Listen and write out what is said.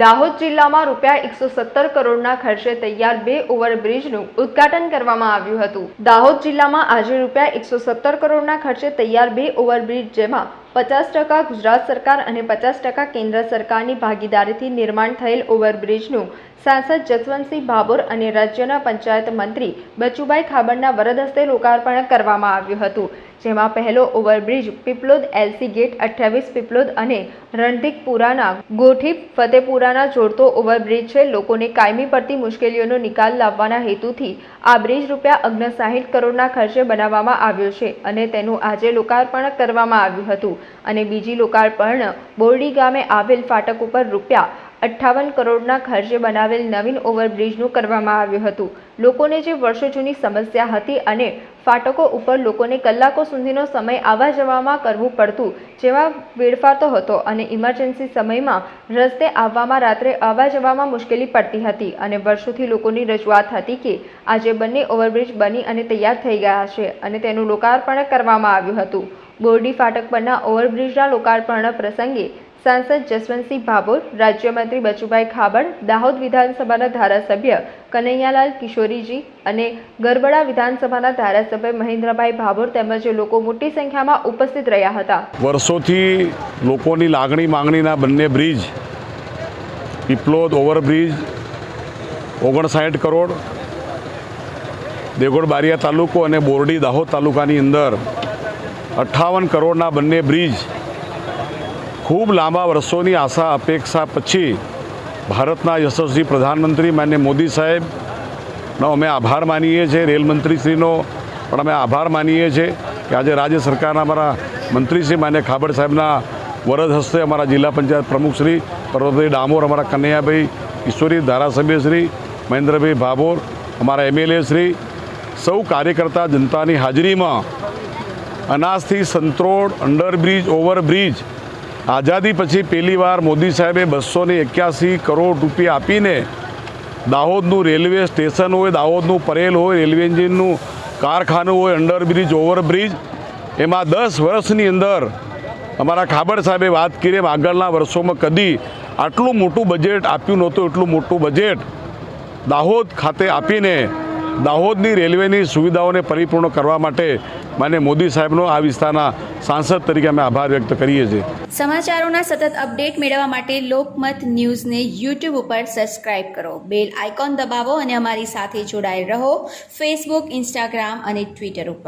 દાહોદ જિલ્લામાં રૂપિયા એકસો સત્તર કરોડના ખર્ચે તૈયાર બે ઓવરબ્રિજનું ઉદ્ઘાટન કરવામાં આવ્યું હતું. દાહોદ જિલ્લામાં આજે રૂપિયા એકસો સત્તર કરોડના ખર્ચે તૈયાર બે ઓવરબ્રિજ જેમાં પચાસ ટકા ગુજરાત સરકાર અને પચાસ ટકા કેન્દ્ર સરકારની ભાગીદારીથી નિર્માણ થયેલ ઓવરબ્રિજનું સાંસદ જસવંતસિંહ ભાભોર અને રાજ્યના પંચાયત મંત્રી બચુભાઈ ખાબડના વરદ હસ્તે લોકાર્પણ કરવામાં આવ્યું હતું, જેમાં પહેલો ઓવરબ્રિજ પીપલોદ એલસી ગેટ અઠ્યાવીસ પીપલોદ અને રણધિકપુરાના ગોઠી ફતેપુરાના જોડતો ઓવરબ્રિજ છે. લોકોને કાયમી પડતી મુશ્કેલીઓનો નિકાલ લાવવાના હેતુથી આ બ્રિજ રૂપિયા ઓગણસાઠ કરોડના ખર્ચે બનાવવામાં આવ્યો છે અને તેનું આજે લોકાર્પણ કરવામાં આવ્યું હતું. અને બીજી લોકાર્પણ, બોરડી ગામે આવેલ ફાટક ઉપર રૂપિયા અઠ્ઠાવન કરોડના ખર્ચે બનાવેલ નવીન ઓવરબ્રિજનું કરવામાં આવ્યું હતું. લોકોને જે વર્ષો જૂની સમસ્યા હતી અને ફાટકો ઉપર લોકોને કલાકો સુધીનો સમય આવવા જવામાં કરવું પડતું જેમાં વેડફાતો હતો અને ઇમરજન્સી સમયમાં રસ્તે આવવામાં રાત્રે આવવા જવામાં મુશ્કેલી પડતી હતી અને વર્ષોથી લોકોની રજૂઆત હતી કે આજે બંને ઓવરબ્રિજ બની અને તૈયાર થઈ ગયા છે અને તેનું લોકાર્પણ કરવામાં આવ્યું હતું. બોરડી ફાટક પરના ઓવરબ્રિજના લોકાર્પણ પ્રસંગે સાંસદ જસવંતસિંહ ભાભોર, રાજ્યમંત્રી બચુભાઈ ખાબડ, દાહોદ વિધાનસભાના ધારાસભ્ય કનૈયાલાલ કિશોરીજી અને ગરબડા વિધાનસભાના ધારાસભ્ય મહેન્દ્રભાઈ ભાભોર તેમજ લોકો મોટી સંખ્યામાં ઉપસ્થિત રહ્યા હતા. વર્ષોથી લોકોની લાગણી માંગણીના બંને બ્રિજ પીપલોદ ઓવરબ્રિજ, ઓગણસાઠ કરોડ, દેગોડ બારિયા તાલુકો અને બોરડી દાહોદ તાલુકાની અંદર અઠ્ઠાવન કરોડના બંને બ્રિજ ખૂબ લાંબા વર્ષોની આશા અપેક્ષા પછી ભારતના યશસ્વી પ્રધાનમંત્રી માન્ય મોદી સાહેબનો અમે આભાર માનીએ છીએ રેલ મંત્રીશ્રીનો પણ અમે આભાર માનીએ છીએ કે આજે રાજ્ય સરકારના અમારા મંત્રીશ્રી માન્ય ખાબડ સાહેબના વરદ હસ્તે અમારા જિલ્લા પંચાયત પ્રમુખશ્રી, પર્વતભાઈ ડામોર, અમારા કનૈયાભાઈ ઈશ્વરી ધારાસભ્યશ્રી, મહેન્દ્રભાઈ ભાભોર, અમારા એમએલએ શ્રી સૌ કાર્યકર્તા જનતાની હાજરીમાં અનાજથી સંત્રોડ, અંડરબ્રિજ, ઓવરબ્રિજ. આઝાદી પછી પહેલીવાર મોદી સાહેબે બસો ને એક્યાસી કરોડ રૂપિયા આપીને દાહોદનું રેલવે સ્ટેશન હોય, દાહોદનું પરેલ હોય, રેલવે એન્જિનનું કારખાનું હોય, અંડરબ્રિજ, ઓવરબ્રિજ. એમાં દસ વર્ષની અંદર અમારા ખાબડ સાહેબે વાત કરી એમ આગળના વર્ષોમાં કદી આટલું મોટું બજેટ આપ્યું નહોતું, એટલું મોટું બજેટ દાહોદ ખાતે આપીને દાહોદની રેલવેની સુવિધાઓને પરિપૂર્ણ કરવા માટે માન્ય મોદી સાહેબનો આ વિસ્તારના સાંસદ તરીકે અમે આભાર વ્યક્ત કરીએ છીએ. સમાચારોના સતત અપડેટ મેળવવા માટે લોકમત ન્યૂઝને યુટ્યુબ ઉપર સબસ્ક્રાઇબ કરો. બેલ આઇકોન દબાવો અને અમારી સાથે જોડાયેલ રહો. ફેસબુક ઇન્સ્ટાગ્રામ અને ટ્વિટર ઉપર.